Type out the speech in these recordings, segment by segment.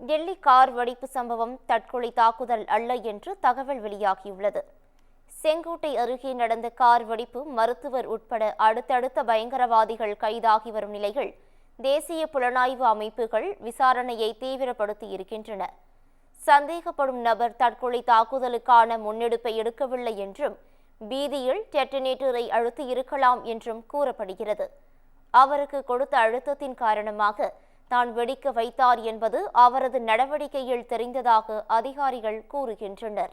Delhi car வெடிப்பு சம்பவம் தற்கொலை தாக்குதல் அல்ல என்று தகவல் வெளியாகியுள்ளது. செங்கோட்டை அருகே நடந்த கார் வெடிப்பு மருத்துவர் உட்பட அடுத்தடுத்த பயங்கரவாதிகள் கைதாகி வரும் நிலையில் தேசிய புலனாய்வு அமைப்புகள் விசாரணையை தீவிரப்படுத்தி இருக்கின்றன. சந்தேகப்படும் நபர் தற்கொலை தாக்குதலுக்கான முன்னெடுப்பை எடுக்கவில்லை என்றும் பீதியில் டெட்டனேட்டரை அழுத்தி இருக்கலாம் என்றும் கூறப்படுகிறது. அவருக்கு கொடுத்த அழுத்தத்தின் காரணமாக தான் வெடிக்க வைத்தார் என்பது அவரது நடவடிக்கையில் தெரிந்ததாக அதிகாரிகள் கூறுகின்றனர்.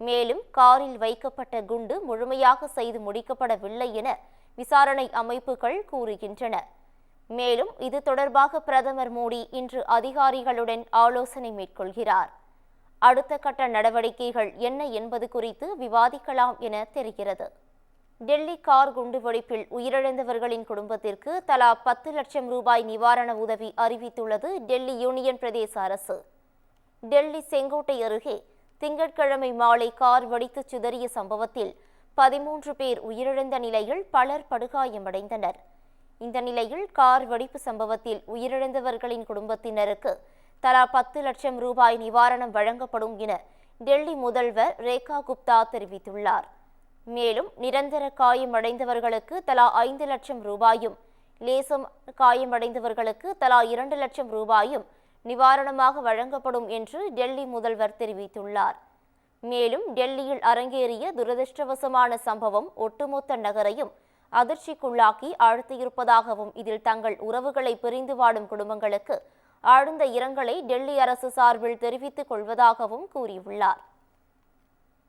மேலும் காரில் வைக்கப்பட்ட குண்டு முழுமையாக செய்து முடிக்கப்படவில்லை என விசாரணை அமைப்புகள் கூறுகின்றன. மேலும் இது தொடர்பாக பிரதமர் மோடி இன்று அதிகாரிகளுடன் ஆலோசனை மேற்கொள்கிறார். அடுத்த கட்ட நடவடிக்கைகள் என்ன என்பது குறித்து விவாதிக்கலாம் என தெரிகிறது. டெல்லி கார் குண்டுவெடிப்பில் உயிரிழந்தவர்களின் குடும்பத்திற்கு தலா பத்து லட்சம் ரூபாய் நிவாரண உதவி அறிவித்துள்ளது டெல்லி யூனியன் பிரதேச அரசு. டெல்லி செங்கோட்டை அருகே திங்கட்கிழமை மாலை கார் வெடித்து சிதறிய சம்பவத்தில் பதிமூன்று பேர் உயிரிழந்த நிலையில் பலர் படுகாயமடைந்தனர். இந்த நிலையில் கார் வெடிப்பு சம்பவத்தில் உயிரிழந்தவர்களின் குடும்பத்தினருக்கு தலா பத்து லட்சம் ரூபாய் நிவாரணம் வழங்கப்படும் என டெல்லி முதல்வர் ரேகா குப்தா தெரிவித்துள்ளார். மேலும் நிரந்தர காயமடைந்தவர்களுக்கு தலா ஐந்து லட்சம் ரூபாயும் லேசம் காயமடைந்தவர்களுக்கு தலா இரண்டு லட்சம் ரூபாயும் நிவாரணமாக வழங்கப்படும் என்று டெல்லி முதல்வர் தெரிவித்துள்ளார். மேலும் டெல்லியில் அரங்கேறிய துரதிருஷ்டவசமான சம்பவம் ஒட்டுமொத்த நகரையும் அதிர்ச்சிக்குள்ளாக்கி ஆழ்த்தியிருப்பதாகவும் இதில் தங்கள் உறவுகளை பிரிந்து வாடும் குடும்பங்களுக்கு ஆழ்ந்த இரங்கலை டெல்லி அரசு சார்பில் தெரிவித்துக் கொள்வதாகவும் கூறியுள்ளார்.